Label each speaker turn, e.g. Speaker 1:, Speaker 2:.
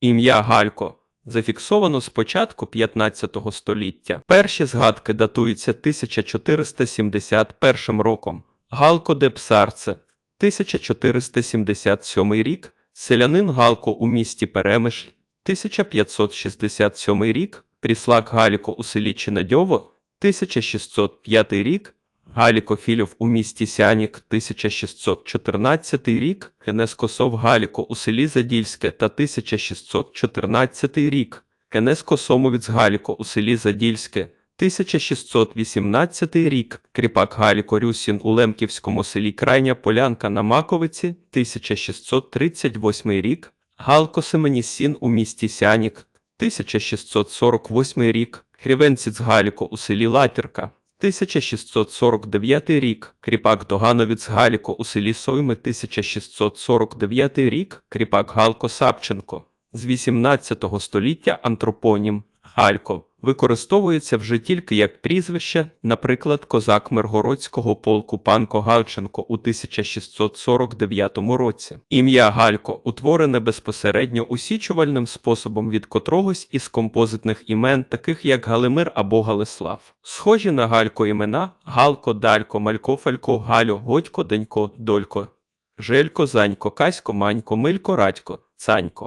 Speaker 1: Ім'я Галько зафіксовано з початку 15 століття. Перші згадки датуються 1471 роком. Галко де Псарце, 1477 рік, селянин Галко у місті Перемишль, 1567 рік, Пріслак Галіко у селі Чинадьово, 1605 рік, Галіко Філів у місті Сянік, 1614 рік, Кенес Косов Галіко у селі Задільське та 1614 рік, Кенес Косомовець Галіко у селі Задільське, 1618 рік, Кріпак Галіко Рюсін у Лемківському селі Крайня Полянка на Маковиці, 1638 рік, Галко Семенісін у місті Сянік, 1648 рік, Хрівенціць Галіко у селі Латірка, 1649 рік, Кріпак Догановіць Галіко у селі Сойми, 1649 рік, Кріпак Галко Сапченко. З 18 століття антропонім Галько використовується вже тільки як прізвище, наприклад, козак Миргородського полку Панко Галченко у 1649 році. Ім'я Галько утворене безпосередньо усічувальним способом від котрогось із композитних імен, таких як Галимир або Галислав. Схожі на Галько імена Галко, Далько, Малько, Фалько, Галю, Годько, Денько, Долько, Желько, Занько, Касько, Манько, Милько, Радько, Цанько.